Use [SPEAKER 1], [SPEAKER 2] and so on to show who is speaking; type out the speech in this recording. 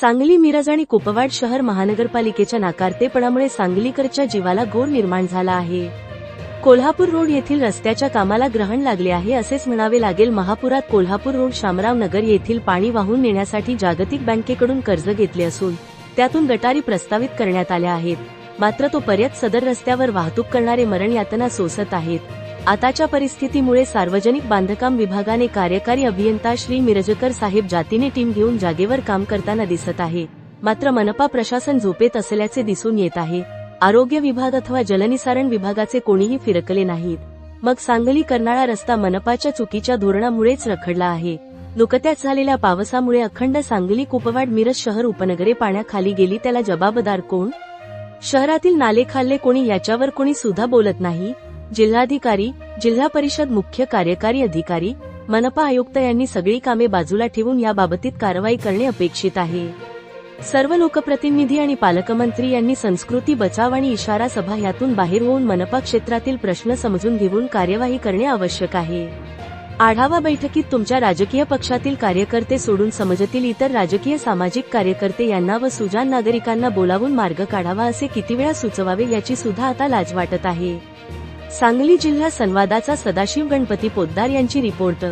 [SPEAKER 1] सांगली मिरज आणि कुपवाड शहर महानगरपालिकेच्या नाकारतेपणामुळे सांगलीकरच्या जीवाला गोर निर्माण झाला आहे. कोल्हापूर रोड येथील रस्त्याच्या कामाला ग्रहण लागले आहे असेच म्हणावे लागेल महापुरात कोल्हापूर रोड शामराव नगर येथील पाणी वाहून नेण्यासाठी जागतिक बँकेकडून कर्ज घेतले असून त्यातून गटारी प्रस्तावित करण्यात आल्या आहेत. मात्र तो पर्यंत सदर रस्त्यावर वाहतूक करणारे मरण यातना सोसत आहेत. आताच्या परिस्थितीमुळे सार्वजनिक बांधकाम विभागाने कार्यकारी अभियंता श्री मिरजकर साहेब जातीने टीम घेऊन जागेवर काम करताना दिसत आहे. मात्र मनपा प्रशासन झोपेत असल्याचे दिसून येत आहे. आरोग्य विभाग अथवा जलनिसारण विभागाचे कोणीही फिरकले नाहीत. मग सांगली कर्नाळा रस्ता मनपाच्या चुकीच्या धोरणामुळेच रखडला आहे. नुकत्याच झालेल्या पावसामुळे अखंड सांगली कुपवाड मिरज शहर उपनगरे पाण्याखाली गेली त्याला जबाबदार कोण? शहरातील नाले खाल्ले कोणी याच्यावर कोणी सुद्धा बोलत नाही? जिल्हाधिकारी जिल्हा परिषद मुख्य कार्यकारी अधिकारी मनपा आयुक्त यांनी सगळी कामे बाजूला ठेवून या बाबतीत कारवाई करणे अपेक्षित आहे. सर्व लोकप्रतिनिधी आणि पालकमंत्री यांनी संस्कृती बचाव आणि इशारा सभा यातून बाहेर होऊन मनपा क्षेत्रातील प्रश्न समजून घेऊन कार्यवाही करणे आवश्यक आहे. आढावा बैठकीत तुमच्या राजकीय पक्षातील कार्यकर्ते सोडून समजतील इतर राजकीय सामाजिक कार्यकर्ते यांना व सुजान नागरिकांना बोलावून मार्ग काढावा असे किती वेळा सुचवावे याची सुद्धा आता लाज वाटत आहे. सांगली जिल्हा संवादाचा सदाशिव गणपती पोद्दार यांची रिपोर्ट.